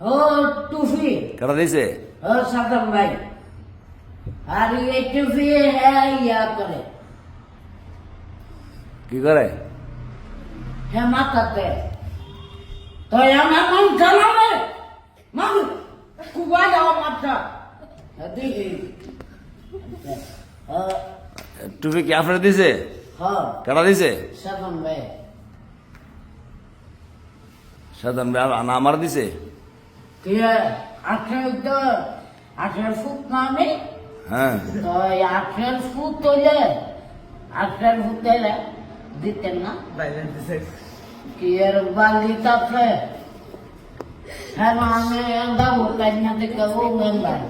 ও টুফি। কেটা দিছে? ও সাদম ভাই। আর এই টুফি হ্যাঁ ইয়া করে। কি করে? হ্যাঁ মাথাতে তো আমার মন জানাবে মাগু কুবা যাও মাথা। দেখি টুপি কি আপনার দিছে? হ্যাঁ দিছে? সাদম ভাই। ভাই আমার দিছে? কে আঠেরো তো আঠেরো ফুট মানে হ্যাঁ তো এই আঠেরো ফুট হইলে আঠেরো ফুট হইলে দিতেন না কি এর বালি তাপে হ্যাঁ আমি দাবো কান্না থেকে ও মেম্বার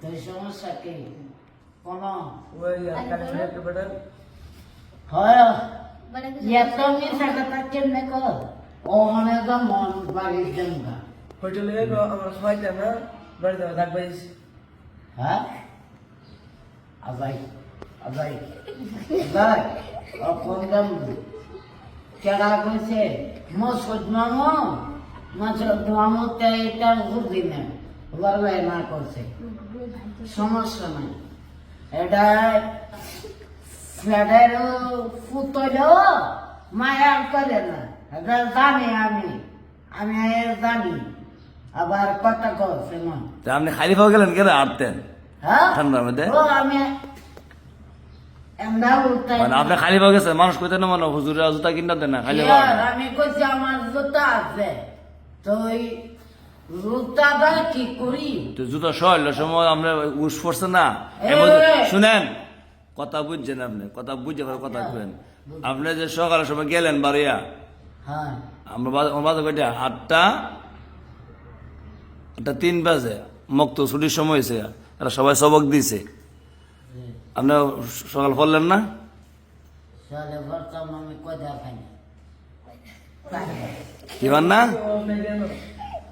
তো এই সমস্যা কি কোন হয় এত মিশা কথা কেমনে কর ওখানে তো মন বাড়ির জন্য হোটেলে আমার খাওয়াইতে না বাড়িতে থাকবে হ্যাঁ? আবাই আবাই আবাই ও কোন দাম। কেডা কইছে মসুদ মামু মসুদ মামু তে এটা বুদ্ধি না। বলবে না করছে সমস্যা নাই। এটা ফ্ল্যাটের ফুতল মায়া করে না। এটা জানি আমি আমি এর জানি। আবার কথা তা আপনি খালি পাওয়া গেলেন কেন আটতেন হ্যাঁ? ঠান্ডার মধ্যে? ও আমি মানে আপনি খালি পাওয়া গেছে মানুষ কইতে না মানে হুজুরা জুতা কিনা দেন না খালি পাওয়া আমি কইছি আমার জুতা আছে। তো ওই জুতাটা কি করি? তো জুতা সরল সময় আমরা উস পড়ছে না। শুনেন কথা বুঝছেন আপনি কথা বুঝে কথা কবেন আপনি যে সকালের সময় গেলেন বাড়িয়া হ্যাঁ। আমরা কয়টা আটটা আটটা তিন বাজে মক্ত ছুটির সময় হয়েছে এরা সবাই সবক দিছে। আপনি সকাল পড়লেন না? কি না?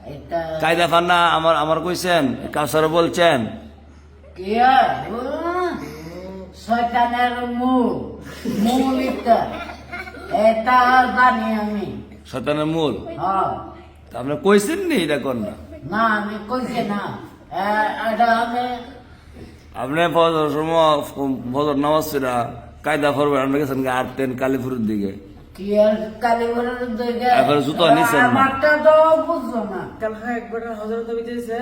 এটা কায়দা পান না আমার আমার কইছেন কাউসার বলছেন? শয়তানের মূল এটা এটা হ্যাঁ। আপনি কইছেন নি এটা কর না? না আমি কইছি না। এটা আমি আপনি ফজর সময় ফজর নামাজ ফিরা কায়দা ফরবেন আপনি গেছেন গিয়ে আটতেন কালীপুরের দিকে। কি আর কালীপুরের দিকে? এবার জুতো নিছেন না। আমারটা তো বুঝছ না। কালকে একবার হজর তো বিতেছে।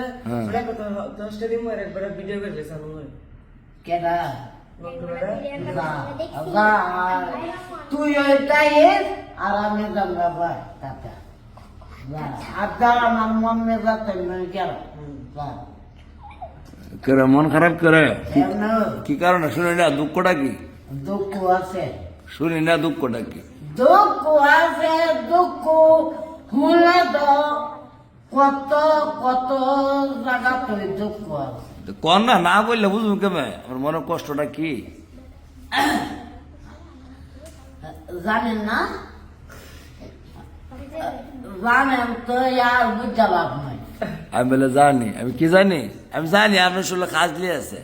ওটা কত দশটা দিন আর একবার ভিডিও করে গেছে আমার কেডা? তুই ওইটাই আর আমি করে মন খারাপ করে? কি- কারণে? শুনি না দুঃখটা কি? দুঃখ আছে। শুনি না দুঃখটা কি? দুঃখ আছে দুঃখ শুনলে তো কত কত জায়গা তুই দুঃখ আছে। কর না না বললে বুঝব কেমন? আমার মনের কষ্টটা কি? জানেন না? আমি বলে জানি আমি কি জানি আমি জানি আপনার শুনলে দিয়ে আছে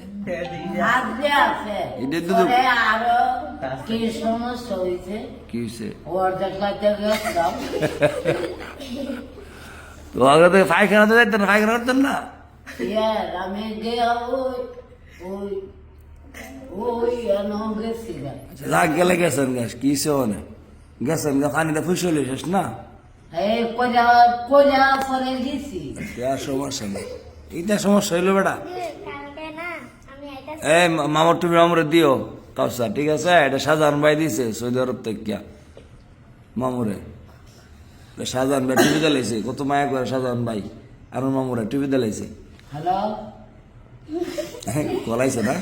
তো যাইতেন পায়খানা করতেন না আমি ওই ওই গেছেন গ্যাস কি ওনে গেছেন গা পানিটা ফুসলে শেষ না এইটা সমস্যা হইল বেটা। মা- মামার তুমি আমরে দিও। কাউসা ঠিক আছে? এটা সাধারণ ভাই দিছে সৌদি আরব থেকে। মামুরে। শাহজাহান ভাই টিভি দিলাইছে কত মায়া করে শাহজাহান ভাই আর মামুরে টিভি দিলাইছে হ্যালো? কলাইছে না?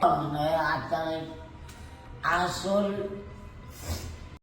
মানে আপনার আসল